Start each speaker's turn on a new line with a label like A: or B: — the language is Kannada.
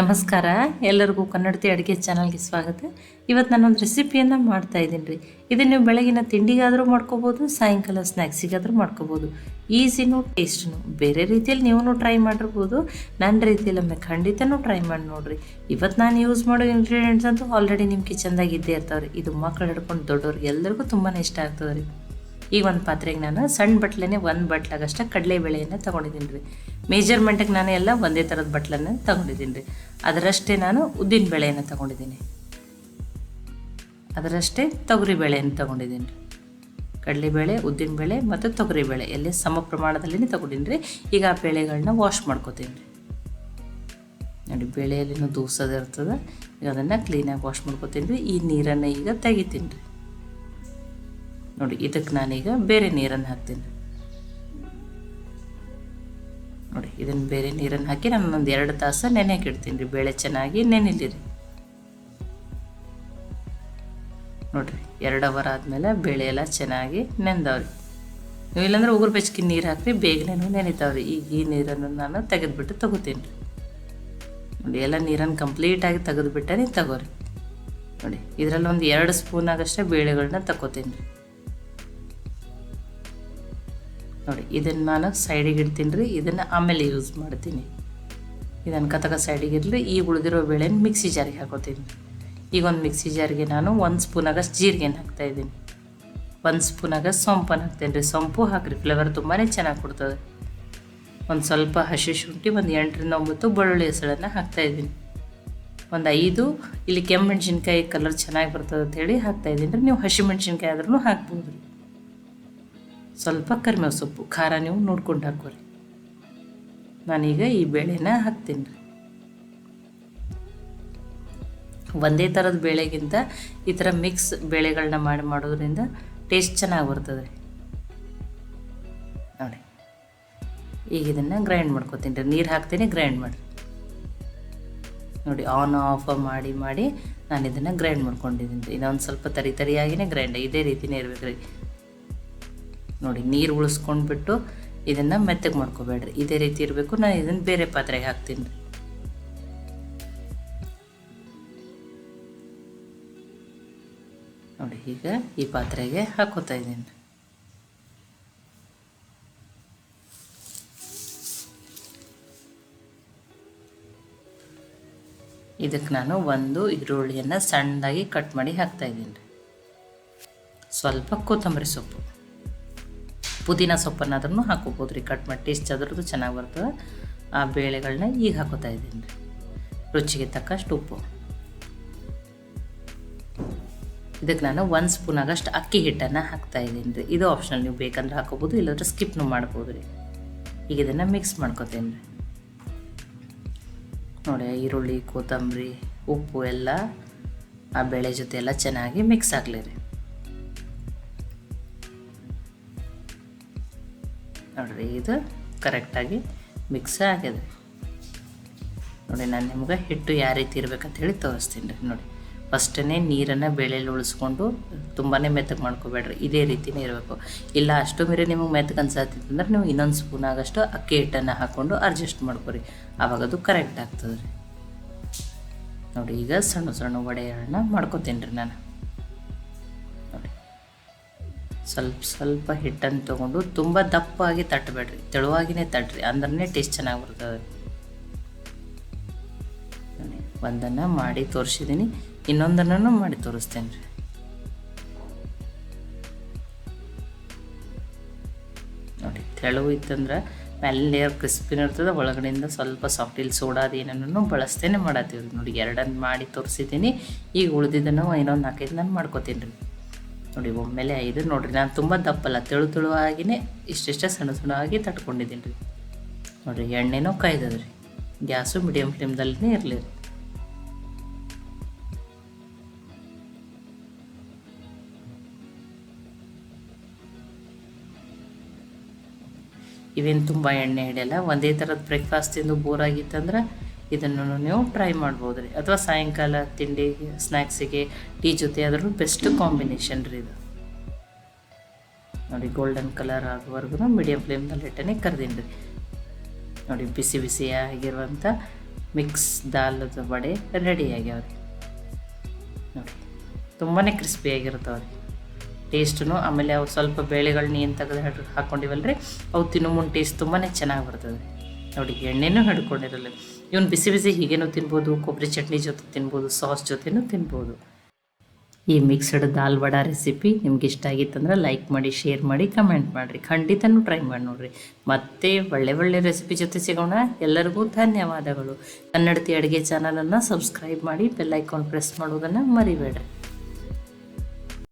A: ನಮಸ್ಕಾರ. ಎಲ್ಲರಿಗೂ ಕನ್ನಡತಿ ಅಡುಗೆ ಚಾನಲ್ಗೆ ಸ್ವಾಗತ. ಇವತ್ತು ನಾನೊಂದು ರೆಸಿಪಿಯನ್ನು ಮಾಡ್ತಾ ಇದ್ದೀನಿ ರೀ. ಇದನ್ನು ನೀವು ಬೆಳಗಿನ ತಿಂಡಿಗಾದರೂ ಮಾಡ್ಕೋಬೋದು, ಸಾಯಂಕಾಲ ಸ್ನ್ಯಾಕ್ಸಿಗಾದರೂ ಮಾಡ್ಕೋಬೋದು. ಈಸಿನೂ ಟೇಸ್ಟ್ನು ಬೇರೆ ರೀತಿಯಲ್ಲಿ ನೀವು ಟ್ರೈ ಮಾಡಿರ್ಬೋದು ನನ್ನ ರೀತಿಯಲ್ಲಿ ಒಮ್ಮೆ ಖಂಡಿತನೂ ಟ್ರೈ ಮಾಡಿ ನೋಡಿರಿ. ಇವತ್ತು ನಾನು ಯೂಸ್ ಮಾಡೋ ಇಂಗ್ರೀಡಿಯೆಂಟ್ಸ್ ಅಂತೂ ಆಲ್ರೆಡಿ ನಿಮ್ಮ ಕಿಚನ್ದಾಗ ಇದ್ದೇ ಇರ್ತಾವೆ ರೀ ಇದು ಮಕ್ಕಳು ಹಿಡ್ಕೊಂಡು ದೊಡ್ಡವ್ರಿಗೆ ಎಲ್ಲರಿಗೂ ತುಂಬಾ ಇಷ್ಟ ಆಗ್ತದೆ ರೀ. ಈಗ ಒಂದು ಪಾತ್ರೆಗೆ ನಾನು ಸಣ್ಣ ಬಟ್ಲೇನೆ ಒಂದು ಬಟ್ಲಾಗಷ್ಟೇ ಕಡಲೆಬೇಳೆಯನ್ನು ತೊಗೊಂಡಿದ್ದೀನಿ ರೀ. ಮೇಜರ್ಮೆಂಟಿಗೆ ನಾನು ಎಲ್ಲ ಒಂದೇ ಥರದ ಬಟ್ಲನ್ನು ತಗೊಂಡಿದ್ದೀನಿ ರೀ. ಅದರಷ್ಟೇ ನಾನು ಉದ್ದಿನ ಬೇಳೆಯನ್ನು ತಗೊಂಡಿದ್ದೀನಿ. ಅದರಷ್ಟೇ ತೊಗರಿ ಬೇಳೆಯನ್ನು ತೊಗೊಂಡಿದ್ದೀನಿ ರೀ. ಕಡಲೆಬೇಳೆ ಉದ್ದಿನಬೇಳೆ ಮತ್ತು ತೊಗರಿಬೇಳೆ ಎಲ್ಲಿ ಸಮ ಪ್ರಮಾಣದಲ್ಲಿ ತೊಗೊಂಡಿನಿ ರೀ. ಈಗ ಆ ಬೇಳೆಗಳನ್ನ ವಾಶ್ ಮಾಡ್ಕೋತೀನಿ ರೀ. ನೋಡಿ, ಬೇಳೆಯಲ್ಲಿನೂ ದೂಸೋದು ಇರ್ತದೆ. ಈಗ ಅದನ್ನು ಕ್ಲೀನಾಗಿ ವಾಶ್ ಮಾಡ್ಕೋತೀನಿ ರೀ. ಈ ನೀರನ್ನು ಈಗ ತೆಗಿತೀನಿ ರೀ. ನೋಡಿ ಇದಕ್ಕೆ ನಾನೀಗ ಬೇರೆ ನೀರನ್ನು ಹಾಕ್ತೀನಿ ನೋಡಿ, ಇದನ್ನು ಬೇರೆ ನೀರನ್ನು ಹಾಕಿ ನಾನು ಒಂದು ಎರಡು ತಾಸು ನೆನೆಗೆ ಇಡ್ತೀನಿ ರೀ, ಬೇಳೆ ಚೆನ್ನಾಗಿ ನೆನೆಲಿರಿ ನೋಡಿರಿ, ಎರಡು ಅವರ್ ಆದಮೇಲೆ ಬೇಳೆ ಎಲ್ಲ ಚೆನ್ನಾಗಿ ನೆಂದವ್ರಿ. ನೀವು ಇಲ್ಲಾಂದ್ರೆ ಉಗುರು ಬೆಚ್ಚಗೆ ನೀರು ಹಾಕಿ ಬೇಗನೆ ನೆನಿತಾವ್ರಿ. ಈಗ ಈ ನೀರನ್ನು ನಾನು ತೆಗೆದುಬಿಟ್ಟು ತಗೋತೀನಿ ರೀ. ನೋಡಿ, ಎಲ್ಲ ನೀರನ್ನು ಕಂಪ್ಲೀಟಾಗಿ ತೆಗೆದುಬಿಟ್ಟೆ ತಗೋರಿ. ನೋಡಿ, ಇದರಲ್ಲಿ ಒಂದು ಎರಡು ಸ್ಪೂನ್ ಆಗಷ್ಟೇ ಬೇಳೆಗಳನ್ನ ತಗೋತೀನಿ ರೀ. ನೋಡಿ, ಇದನ್ನು ನಾನು ಸೈಡಿಗೆ ಇಡ್ತೀನಿ ರೀ. ಇದನ್ನು ಆಮೇಲೆ ಯೂಸ್ ಮಾಡ್ತೀನಿ. ಇದನ್ನು ಕತಕ ಸೈಡಿಗೆ ಇರಲಿ ಈ ಉಳಿದಿರೋ ಬೇಳೆನ ಮಿಕ್ಸಿ ಜಾರಿಗೆ ಹಾಕೋತೀನಿ. ಈಗ ಒಂದು ಮಿಕ್ಸಿ ಜಾರಿಗೆ ನಾನು ಒಂದು ಸ್ಪೂನ್ ಆಗಷ್ಟು ಜೀರಿಗೆನ ಹಾಕ್ತಾಯಿದ್ದೀನಿ ಒಂದು ಸ್ಪೂನ್ ಸೊಂಪನ್ನು ಹಾಕ್ತೀನಿ ರೀ. ಸೊಂಪು ಹಾಕಿರಿ ಫ್ಲೇವರ್ ತುಂಬಾ ಚೆನ್ನಾಗಿ ಕೊಡ್ತದೆ. ಒಂದು ಸ್ವಲ್ಪ ಹಸಿ ಶುಂಠಿ, ಒಂದು ಎಂಟರಿಂದ ಒಂಬತ್ತು ಬೆಳ್ಳುಳ್ಳಿ ಹೆಸಳನ್ನು ಹಾಕ್ತಾಯಿದ್ದೀನಿ ಒಂದು ಐದು, ಇಲ್ಲಿ ಕೆಂಪು ಮೆಣಸಿನ್ಕಾಯಿ ಕಲರ್ ಚೆನ್ನಾಗಿ ಬರ್ತದೆ ಅಂತೇಳಿ ಹಾಕ್ತಾಯಿದ್ದೀನಿ ರೀ. ನೀವು ಹಸಿ ಮೆಣಸಿನ್ಕಾಯಿ ಆದ್ರೂ ಹಾಕ್ಬೋದು ರೀ. ಸ್ವಲ್ಪ ಕರಿಮೇವು ಸೊಪ್ಪು, ಖಾರ ನೀವು ನೋಡ್ಕೊಂಡು ಹಾಕೋರಿ ನಾನೀಗ ಈ ಬೇಳೆನ ಹಾಕ್ತೀನಿ. ರೀ ಒಂದೇ ಥರದ ಬೇಳೆಗಿಂತ ಈ ಥರ ಮಿಕ್ಸ್ ಬೇಳೆಗಳನ್ನ ಮಾಡಿ ಮಾಡೋದ್ರಿಂದ ಟೇಸ್ಟ್ ಚೆನ್ನಾಗಿ ಬರ್ತದೆ. ರೀ ನೋಡಿ. ಈಗ ಇದನ್ನು ಗ್ರೈಂಡ್ ಮಾಡ್ಕೊತೀನಿ ರೀ. ನೀರು ಹಾಕ್ತೀನಿ ಗ್ರೈಂಡ್ ಮಾಡಿ. ನೋಡಿ ಆನ್ ಆಫ್ ಮಾಡಿ ಮಾಡಿ ನಾನು ಇದನ್ನು ಗ್ರೈಂಡ್ ಮಾಡ್ಕೊಂಡಿದ್ದೀನಿ ರೀ. ಇನ್ನೊಂದು ಸ್ವಲ್ಪ ತರಿ ತರಿಯಾಗಿನೇ ಗ್ರೈಂಡ್ ಇದೇ ರೀತಿನೇ ಇರಬೇಕು ರೀ ನೋಡಿ, ನೀರು ಉಳಿಸ್ಕೊಂಡ್ಬಿಟ್ಟು ಇದನ್ನು ಮೆತ್ತಗೆ ಮಾಡ್ಕೋಬೇಡ್ರಿ. ಇದೇ ರೀತಿ ಇರಬೇಕು. ನಾನು ಇದನ್ನು ಬೇರೆ ಪಾತ್ರೆಗೆ ಹಾಕ್ತೀನಿ. ನೋಡಿ, ಈಗ ಈ ಪಾತ್ರೆಗೆ ಹಾಕೋತಾ ಇದ್ದೀನಿ. ಇದಕ್ಕೆ ನಾನು ಒಂದು ಈರುಳ್ಳಿಯನ್ನು ಸಣ್ಣದಾಗಿ ಕಟ್ ಮಾಡಿ ಹಾಕ್ತಾ ಇದ್ದೀನಿ. ಸ್ವಲ್ಪ ಕೊತ್ತಂಬರಿ ಸೊಪ್ಪು. ಪುದೀನ ಸೊಪ್ಪನ್ನಾದ್ರೂ ಹಾಕೋಬೋದು ರೀ. ಕಟ್ ಮಾಡಿ, ಟೇಸ್ಟ್ ಅದ್ರದ್ದು ಚೆನ್ನಾಗಿ ಬರ್ತದೆ. ಆ ಬೇಳೆಗಳನ್ನ ಈಗ ಹಾಕೋತಾ ಇದ್ದೀನಿ ರೀ. ರುಚಿಗೆ ತಕ್ಕಷ್ಟು ಉಪ್ಪು. ಇದಕ್ಕೆ ನಾನು ಒಂದು ಸ್ಪೂನ್ ಆಗಷ್ಟು ಅಕ್ಕಿ ಹಿಟ್ಟನ್ನು ಹಾಕ್ತಾ ಇದ್ದೀನಿ ರೀ. ಇದು ಆಪ್ಷನಲ್ ನೀವು ಬೇಕಂದ್ರೆ ಹಾಕೋಬೋದು, ಇಲ್ಲಾಂದ್ರೆ ಸ್ಕಿಪ್ನು ಮಾಡ್ಬೋದು ರೀ. ಈಗ ಇದನ್ನು ಮಿಕ್ಸ್ ಮಾಡ್ಕೊತೀನಿ ರೀ. ನೋಡಿ, ಈರುಳ್ಳಿ, ಕೊತ್ತಂಬರಿ, ಉಪ್ಪು ಎಲ್ಲ ಆ ಬೇಳೆ ಜೊತೆ ಎಲ್ಲ ಚೆನ್ನಾಗಿ ಮಿಕ್ಸ್ ಆಗಲಿ ರೀ. ನೋಡಿರಿ, ಇದು ಕರೆಕ್ಟಾಗಿ ಮಿಕ್ಸ್ ಆಗಿದೆ. ನೋಡಿ, ನಾನು ನಿಮ್ಗೆ ಹಿಟ್ಟು ಯಾವ ರೀತಿ ಇರ್ಬೇಕಂತ ಹೇಳಿ ತೋರಿಸ್ತೀನಿ ರೀ, ನೋಡಿ. ಫಸ್ಟನೇ ನೀರನ್ನು ಬೇಳೆಯಲ್ಲಿ ಉಳಿಸ್ಕೊಂಡು ತುಂಬಾ ಮೆತ್ತಗೆ ಮಾಡ್ಕೋಬೇಡ್ರಿ, ಇದೇ ರೀತಿನೇ ಇರಬೇಕು. ಇಲ್ಲ, ಅಷ್ಟು ಮೀರಿ ನಿಮಗೆ ಮೆತ್ತಗೆ ಅನ್ಸತ್ತಿತ್ತಂದ್ರೆ ನೀವು ಇನ್ನೊಂದು ಸ್ಪೂನ್ ಆಗಷ್ಟು ಅಕ್ಕಿ ಹಿಟ್ಟನ್ನು ಹಾಕ್ಕೊಂಡು ಅಡ್ಜಸ್ಟ್ ಮಾಡ್ಕೊರಿ. ಆವಾಗ ಅದು ಕರೆಕ್ಟ್ ಆಗ್ತದೆ ರೀ ನೋಡಿ, ಈಗ ಸಣ್ಣ ಸಣ್ಣ ವಡೆಗಳನ್ನ ಮಾಡ್ಕೊತೀನಿ ರೀ ನಾನು. ಸ್ವಲ್ಪ ಸ್ವಲ್ಪ ಹಿಟ್ಟನ್ನು ತೊಗೊಂಡು ತುಂಬ ದಪ್ಪಾಗಿ ತಟ್ಟಬೇಡ್ರಿ. ತೆಳುವಾಗಿನೇ ತಡ್ರಿ ಅಂದ್ರೆ ಟೇಸ್ಟ್ ಚೆನ್ನಾಗಿ ಬರ್ತದೆ. ಒಂದನ್ನು ಮಾಡಿ ತೋರಿಸಿದ್ದೀನಿ ಇನ್ನೊಂದನ್ನು ಮಾಡಿ ತೋರಿಸ್ತೇನೆ ರೀ. ನೋಡಿ, ತೆಳುವು ಇತ್ತಂದ್ರೆ ಮೇಲೆ ಲೇಯರ್ ಕ್ರಿಸ್ಪಿನ ಇರ್ತದೆ. ಒಳಗಡೆಯಿಂದ ಸ್ವಲ್ಪ ಸಾಫ್ಟ್ ಇಲ್ಲಿ ಸೋಡಾದ ಏನನ್ನು ಬಳಸ್ತೇನೆ ಮಾಡತ್ತೀವಿ ನೋಡಿ, ಎರಡನ್ನು ಮಾಡಿ ತೋರಿಸಿದ್ದೀನಿ ಈಗ ಉಳಿದಿದ್ದನ್ನು ಇನ್ನೊಂದು ನಾಲ್ಕೈದು ನಾನು ಮಾಡ್ಕೋತೀನಿ ರೀ. ನೋಡಿ ಒಮ್ಮೆಲೆ ಐದು ನೋಡಿರಿ, ನಾನು ತುಂಬ ದಪ್ಪಲ್ಲ, ತೆಳು ಆಗಿನೇ ಇಷ್ಟಿಷ್ಟೇ ಸಣ್ಣ ಸಣ್ಣವಾಗಿ ತಟ್ಕೊಂಡಿದ್ದೀನಿ ರೀ. ನೋಡಿರಿ, ಎಣ್ಣೆನೂ ಕಾಯ್ದದ್ರಿ. ಗ್ಯಾಸು ಮೀಡಿಯಮ್ ಫ್ಲೇಮ್ದಲ್ಲೇ ಇರಲಿ ರೀ. ಇವೇನು ತುಂಬ ಎಣ್ಣೆ ಹಿಡಿಯಲ್ಲ? ಒಂದೇ ಥರದ ಬ್ರೇಕ್ಫಾಸ್ಟ್ ತಿಂದು ಬೋರ್ ಆಗಿತ್ತಂದ್ರೆ ಇದನ್ನು ನೀವು ಟ್ರೈ ಮಾಡ್ಬೋದು ರೀ ಅಥವಾ ಸಾಯಂಕಾಲ ತಿಂಡಿ ಸ್ನ್ಯಾಕ್ಸಿಗೆ ಟೀ ಜೊತೆ ಆದ್ರೂ ಬೆಸ್ಟ್ ಕಾಂಬಿನೇಷನ್ ರೀ ಇದು. ನೋಡಿ ಗೋಲ್ಡನ್ ಕಲರ್ ಆಗೋವರೆಗೂ ಮೀಡಿಯಮ್ ಫ್ಲೇಮ್ನಲ್ಲಿ ಇಟ್ಟನೆ ಕರ್ದೀನಿ ರೀ ನೋಡಿ, ಬಿಸಿ ಬಿಸಿಯಾಗಿರುವಂಥ ಮಿಕ್ಸ್ ದಾಲದ ವಡೆ ರೆಡಿ ಆಗ್ಯಾವ್ರಿ. ನೋಡಿ ತುಂಬಾ ಕ್ರಿಸ್ಪಿಯಾಗಿರ್ತಾವೆ ರೀ ಟೇಸ್ಟ್ನು ಆಮೇಲೆ ಅವು ಸ್ವಲ್ಪ ಬೇಳೆಗಳನ್ನ ಏನು ತೆಗೆದು ಹಾಕೊಂಡಿವಲ್ಲ ರೀ ಅವು ತಿನ್ನೋ ಮುಂದೆ ಟೇಸ್ಟ್ ತುಂಬಾ ಚೆನ್ನಾಗಿ ಬರ್ತದೆ ನೋಡಿ, ಎಣ್ಣೆನೂ ಹಿಡ್ಕೊಂಡಿರಲ್ಲ ಇವನು ಬಿಸಿ ಬಿಸಿ ಹೀಗೇನೂ ತಿನ್ಬೋದು, ಕೊಬ್ಬರಿ ಚಟ್ನಿ ಜೊತೆ ತಿನ್ಬೋದು, ಸಾಸ್ ಜೊತೆನೂ ತಿನ್ಬೋದು. ಈ ಮಿಕ್ಸ್ಡ್ ದಾಲ್ ವಡಾ ರೆಸಿಪಿ ನಿಮ್ಗೆ ಇಷ್ಟ ಆಗಿತ್ತಂದ್ರೆ ಲೈಕ್ ಮಾಡಿ ಶೇರ್ ಮಾಡಿ ಕಮೆಂಟ್ ಮಾಡಿರಿ. ಖಂಡಿತನೂ ಟ್ರೈ ಮಾಡಿ ನೋಡಿರಿ. ಮತ್ತೆ ಒಳ್ಳೆ ಒಳ್ಳೆ ರೆಸಿಪಿ ಜೊತೆ ಸಿಗೋಣ. ಎಲ್ಲರಿಗೂ ಧನ್ಯವಾದಗಳು. ಕನ್ನಡತಿ ಅಡುಗೆ ಚಾನಲನ್ನು ಸಬ್ಸ್ಕ್ರೈಬ್ ಮಾಡಿ ಬೆಲ್ ಐಕಾನ್ ಪ್ರೆಸ್ ಮಾಡೋದನ್ನು ಮರಿಬೇಡ್ರಿ.